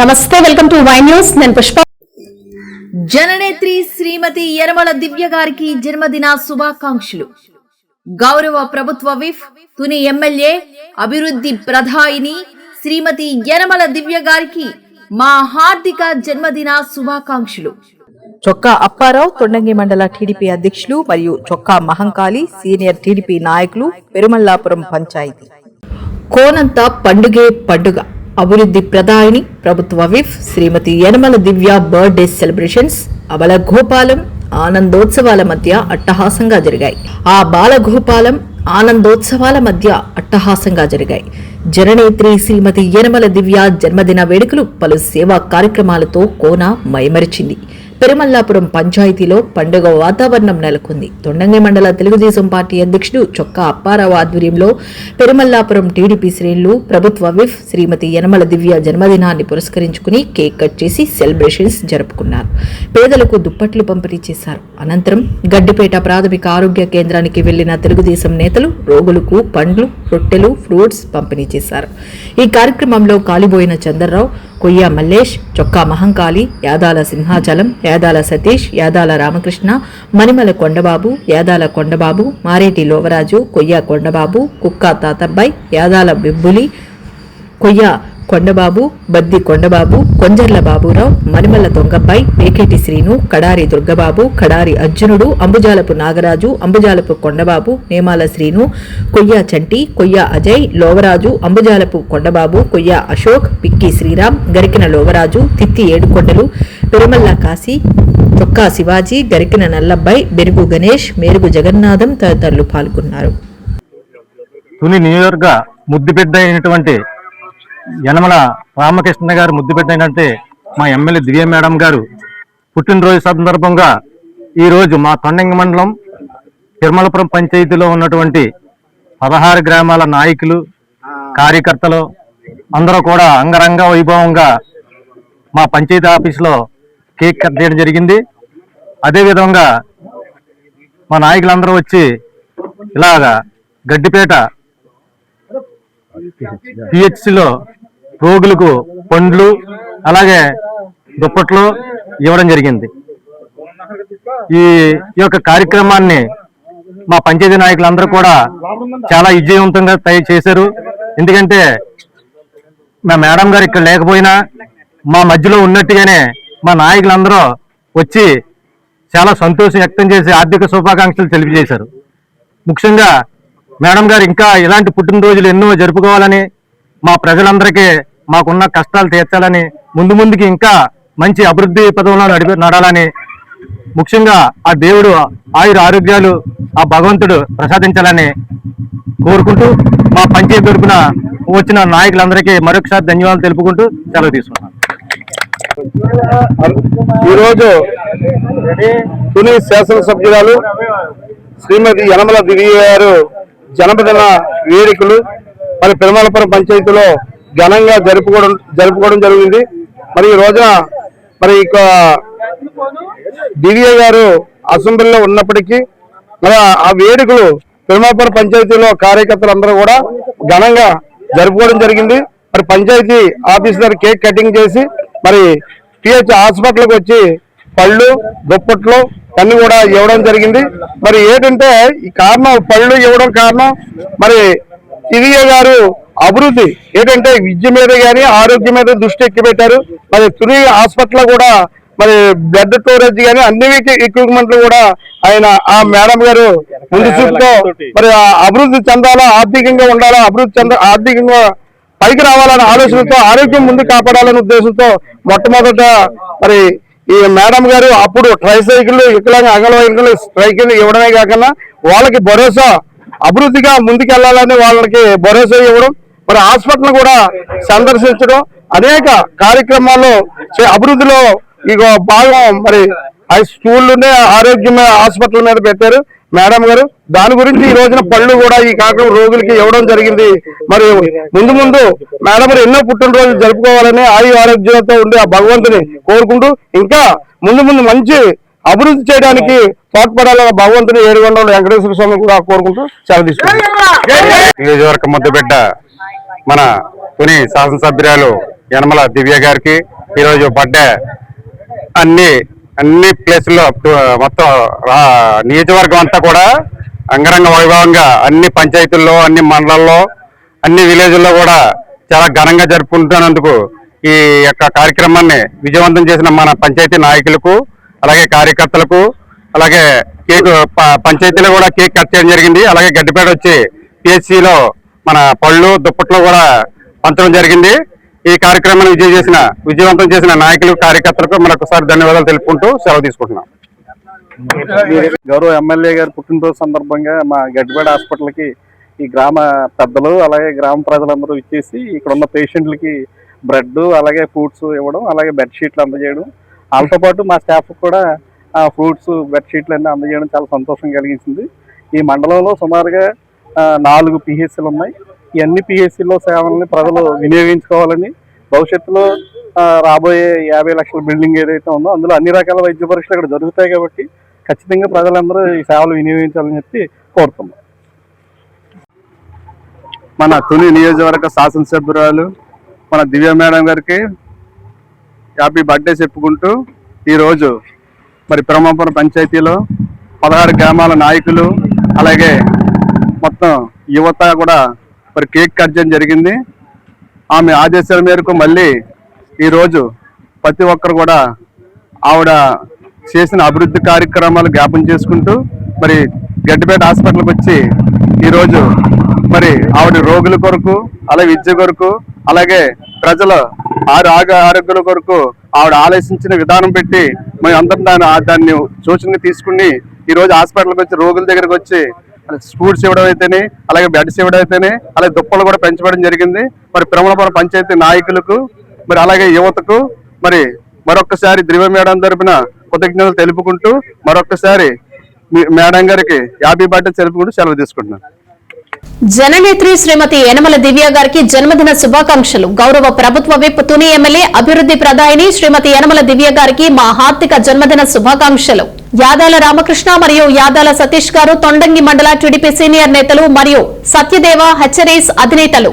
నమస్తే welcome to Y news. నేను పుష్ప. జననేత్రి శ్రీమతి యనమల దివ్య గారికి జన్మదిన శుభాకాంక్షలు. గౌరవ ప్రభుత్వ విఫ్ తుని ఎమ్మెల్యే అభివృద్ధి ప్రధాయిని శ్రీమతి యనమల దివ్య గారికి మా హార్దిక జన్మదిన శుభాకాంక్షలు. చొక్కా అప్పారావు తొండంగి మండల టీడీపీ అధ్యక్షులు మరియు చొక్కా మహంకాళి సీనియర్ టీడీపీ నాయకులు పెరుమల్లాపురం పంచాయతీ. కోనంత పండుగే పండుగ. అభివృద్ధి ప్రదాయిని ప్రభుత్వ whip Shrimati Yanamala Divya birthday celebrations అబల గోపాలం ఆనందోత్సవాల మధ్య అట్టహాసంగా జరిగాయి. ఆ బాలగోపాలం ఆనందోత్సవాల మధ్య అట్టహాసంగా జరిగాయి. జననేత్రి శ్రీమతి యనమల దివ్య జన్మదిన వేడుకలు పలు సేవా కార్యక్రమాలతో కోన మైమరిచింది. పెరుమల్లాపురం పంచాయతీలో పండుగ వాతావరణం నెలకొంది. తొండంగి మండల తెలుగుదేశం పార్టీ అధ్యక్షుడు చొక్కా అప్పారావు ఆధ్వర్యంలో పెరుమల్లాపురం టీడీపీ శ్రేణులు ప్రభుత్వ విఫ్ శ్రీమతి యనమల దివ్య జన్మదినాన్ని పురస్కరించుకుని కేక్ కట్ చేసి సెలబ్రేషన్స్ జరుపుకున్నారు. పేదలకు దుప్పట్లు పంపిణీ చేశారు. అనంతరం గడ్డిపేట ప్రాథమిక ఆరోగ్య కేంద్రానికి వెళ్ళిన తెలుగుదేశం నేతలు రోగులకు పండ్లు రొట్టెలు ఫ్రూట్స్ పంపిణీ చేశారు. ఈ కార్యక్రమంలో కాలిబోయిన చంద్రరావు కొయ్య మల్లేష్ చొక్కా మహంకాళి యాదాల సింహాచలం యాదాల సతీష్ యాదాల రామకృష్ణ మణిమల కొండబాబు యాదాల కొండబాబు మారేటి లోవరాజు కొయ్య కొండబాబు కుక్క తాతబ్బాయి యాదాల బిబ్బులి కొయ్య కొండబాబు బద్ది కొండబాబు కొంజర్ల బాబురావు మణిమల్ల దొంగబ్బాయి పేకేటి శ్రీను కడారి దుర్గబాబు కడారి అర్జునుడు అంబుజాలపు నాగరాజు అంబుజాలపు కొండబాబు నేమాల శ్రీను కొయ్య చంటి కొయ్య అజయ్ లోవరాజు అంబుజాలపు కొండబాబు కొయ్య అశోక్ పిక్కి శ్రీరామ్ గరికిన లోవరాజు తిత్తి ఏడుకొండలు పెరుమల్ల కాశీ తొక్కా శివాజీ గరికిన నల్లబ్బాయి బెరుగు గణేష్ మేరుగు జగన్నాథం తదితరులు పాల్గొన్నారు. తుని నియోజకవర్గ ముద్దుపెద్ద అయినటువంటి యనమల రామకృష్ణ గారు అయినట్టే మా ఎమ్మెల్యే దివ్య మేడం గారు పుట్టినరోజు సందర్భంగా ఈరోజు మా తొండంగి మండలం తిరుమలపురం పంచాయతీలో ఉన్నటువంటి పదహారు గ్రామాల నాయకులు కార్యకర్తలు అందరూ కూడా అంగరంగ వైభవంగా మా పంచాయతీ ఆఫీసులో కేక్ కట్ చేయడం జరిగింది. అదేవిధంగా మా నాయకులందరూ వచ్చి ఇలాగా గడ్డిపేట పిహెచ్సిలో రోగులకు పండ్లు అలాగే దుప్పట్లు ఇవ్వడం జరిగింది. ఈ ఈ యొక్క కార్యక్రమాన్ని మా పంచాయతీ నాయకులందరూ కూడా చాలా విజయవంతంగా తయారు చేశారు. ఎందుకంటే మా మేడం గారు ఇక్కడ లేకపోయినా మా మధ్యలో ఉన్నట్టుగానే మా నాయకులందరూ వచ్చి చాలా సంతోషం వ్యక్తం చేసి ఆర్థిక శుభాకాంక్షలు తెలియజేశారు. ముఖ్యంగా మేడం గారు ఇంకా ఇలాంటి పుట్టినరోజులు ఎన్నో జరుపుకోవాలని మా ప్రజలందరికీ మాకున్న కష్టాలు తీర్చాలని ముందు ముందుకి ఇంకా మంచి అభివృద్ధి పదంలో నడిపి నడాలని ముఖ్యంగా ఆ దేవుడు ఆయుర ఆరోగ్యాలు ఆ భగవంతుడు ప్రసాదించాలని కోరుకుంటూ మా పంచాయతీ తరపున వచ్చిన నాయకులందరికీ మరొకసారి ధన్యవాదాలు తెలుపుకుంటూ సెలవు తీసుకున్నాను ఈరోజు తుని శాసనసభ్యురాలు శ్రీమతి యనమల దివ్య గారు జన్మదిన వేడుకలు మరి పెరుమలపురం పంచాయతీలో ఘనంగా జరుపుకోవడం జరుపుకోవడం జరిగింది. మరి ఈ రోజున మరి ఇక దివ్య గారు అసెంబ్లీలో ఉన్నప్పటికీ మరి ఆ వేడుకలు పెరుమలపురం పంచాయతీలో కార్యకర్తలందరూ కూడా ఘనంగా జరుపుకోవడం జరిగింది. మరి పంచాయతీ ఆఫీస్ దగ్గర కేక్ కటింగ్ చేసి మరి పిహెచ్ హాస్పిటల్కి వచ్చి పళ్ళు దుప్పట్లు అన్ని కూడా ఇవ్వడం జరిగింది. మరి ఏంటంటే ఈ కారణం పళ్ళు ఇవ్వడం కారణం మరి దివ్య గారు అభివృద్ధి ఏంటంటే విద్య మీద కానీ ఆరోగ్యం మీద దృష్టి ఎక్కి పెట్టారు మరి తుని హాస్పిటల్ కూడా మరి బ్లడ్ స్టోరేజ్ కానీ అన్ని ఎక్విప్మెంట్లు కూడా ఆయన ఆ మేడం గారు ముందు చూపుతో మరి ఆ అభివృద్ధి చెందాలా ఆర్థికంగా ఉండాలా అభివృద్ధి చెంద ఆర్థికంగా పైకి రావాలనే ఆలోచనతో ఆరోగ్యం ముందు కాపాడాలనే ఉద్దేశంతో మొట్టమొదట మరి ఈ మేడం గారు అప్పుడు ట్రైసైకిల్ ఇక్కడ అంగన్వాడీలు సైకిల్ ఇవ్వడమే కాకుండా వాళ్ళకి భరోసా అభివృద్ధిగా ముందుకెళ్ళాలని వాళ్ళకి భరోసా ఇవ్వడం మరి హాస్పిటల్ కూడా సందర్శించడం అనేక కార్యక్రమాల్లో అభివృద్ధిలో ఇక భాగం మరి ఆ స్కూల్లోనే ఆరోగ్యం హాస్పిటల్ మీద పెట్టారు. మేడం గారు దాని గురించి ఈ రోజున పళ్ళు కూడా ఈ కార్యక్రమం రోగులకి ఇవ్వడం జరిగింది. మరి ముందు ముందు మేడం గారు ఎన్నో పుట్టినరోజులు జరుపుకోవాలని ఆయు ఆరోగ్యంతో ఉండే ఆ భగవంతుని కోరుకుంటూ ఇంకా ముందు ముందు మంచి అభివృద్ధి చేయడానికి తోడ్పడాలని భగవంతుని ఏడుగొండ వెంకటేశ్వర స్వామి కూడా కోరుకుంటూ సెలవు తీసుకుంటాం నియోజకవర్గ ముద్దుబిడ్డ మన తుని శాసనసభ్యురాలు యనమల దివ్య గారికి ఈరోజు బర్త్డే. అన్ని అన్ని ప్లేసుల్లో మొత్తం రా- నియోజకవర్గం అంతా కూడా అంగరంగ వైభవంగా అన్ని పంచాయతీల్లో అన్ని మండలాల్లో అన్ని విలేజ్ల్లో కూడా చాలా ఘనంగా జరుపుకుంటున్నందుకు ఈ యొక్క కార్యక్రమాన్ని విజయవంతం చేసిన మన పంచాయతీ నాయకులకు అలాగే కార్యకర్తలకు అలాగే కేక్ పంచాయతీలో కూడా కేక్ కట్ చేయడం జరిగింది. అలాగే గడ్డిపేట వచ్చి పిహెచ్సిలో మన పళ్ళు దుప్పట్లు కూడా పంచడం జరిగింది. ఈ కార్యక్రమాన్ని విజయ చేసిన విజయవంతం చేసిన నాయకులు కార్యకర్తలకు మరొకసారి ధన్యవాదాలు తెలుపుకుంటూ సెలవు తీసుకుంటున్నాం. గౌరవ ఎమ్మెల్యే గారి పుట్టినరోజు సందర్భంగా మా గడ్డిపేట హాస్పిటల్కి ఈ గ్రామ పెద్దలు అలాగే గ్రామ ప్రజలందరూ ఇచ్చేసి ఇక్కడ ఉన్న పేషెంట్లకి బ్రెడ్ అలాగే ఫ్రూట్స్ ఇవ్వడం అలాగే బెడ్షీట్లు అందజేయడం వాళ్ళతో పాటు మా స్టాఫ్ కూడా ఆ ఫ్రూట్స్ బెడ్షీట్లు అన్నీ అందజేయడం చాలా సంతోషం కలిగించింది. ఈ మండలంలో సుమారుగా నాలుగు పిహెచ్సిలు ఉన్నాయి. ఈ అన్ని పిహెచ్సిలో సేవల్ని ప్రజలు వినియోగించుకోవాలని భవిష్యత్తులో రాబోయే యాభై లక్షల బిల్డింగ్ ఏదైతే ఉందో అందులో అన్ని రకాల వైద్య పరీక్షలు ఇక్కడ జరుగుతాయి కాబట్టి ఖచ్చితంగా ప్రజలందరూ ఈ సేవలు వినియోగించాలని చెప్పి కోరుతున్నాం. మన తుని నియోజకవర్గ శాసనసభ్యురాలు మన దివ్య మేడం గారికి హ్యాపీ బర్త్డే చెప్పుకుంటూ ఈరోజు మరి బ్రహ్మపురం పంచాయతీలో పదహారు గ్రామాల నాయకులు అలాగే మొత్తం యువత కూడా మరి కేక్ కట్ చేయడం జరిగింది. ఆమె ఆదేశాల మేరకు మళ్ళీ ఈరోజు ప్రతి ఒక్కరు కూడా ఆవిడ చేసిన అభివృద్ధి కార్యక్రమాలు జ్ఞాపం చేసుకుంటూ మరి గడ్డిపేట హాస్పిటల్కి వచ్చి ఈరోజు మరి ఆవిడ రోగుల కొరకు అలాగే విద్య కొరకు అలాగే ప్రజల ఆరు ఆగ ఆరోగ్యాల కొరకు ఆవిడ ఆలోచించిన విధానం పెట్టి మేము అందరం దాన్ని దాన్ని సూచనగా తీసుకుని ఈ రోజు హాస్పిటల్కి వచ్చి రోగుల దగ్గరకు వచ్చి స్కూల్స్ ఇవ్వడం అయితేనే అలాగే బెడ్స్ ఇవ్వడం అయితేనే అలాగే దుప్పలు కూడా పెంచబడడం జరిగింది. మరి ప్రమలపురం పంచాయతీ నాయకులకు మరి అలాగే యువతకు మరి మరొకసారి దివ్య మేడం తరపున కృతజ్ఞతలు తెలుపుకుంటూ మరొకసారి మేడం గారికి యాభై బట్ట తెలుపుకుంటూ సెలవు తీసుకుంటున్నాను. జననేత్రి శ్రీమతి యనమల దివ్య గారికి జన్మదిన శుభాకాంక్షలు. గౌరవ ప్రభుత్వ విప్ తుని ఎమ్మెల్యే అభివృద్ధి ప్రదాయిని శ్రీమతి యనమల దివ్య గారికి మా హార్దిక జన్మదిన శుభాకాంక్షలు. యాదాల రామకృష్ణ మరియు యాదాల సతీష్ గారు తొండంగి మండల టీడీపీ సీనియర్ నేతలు మరియు సత్యదేవ హెచ్చరీస్ అధినేతలు.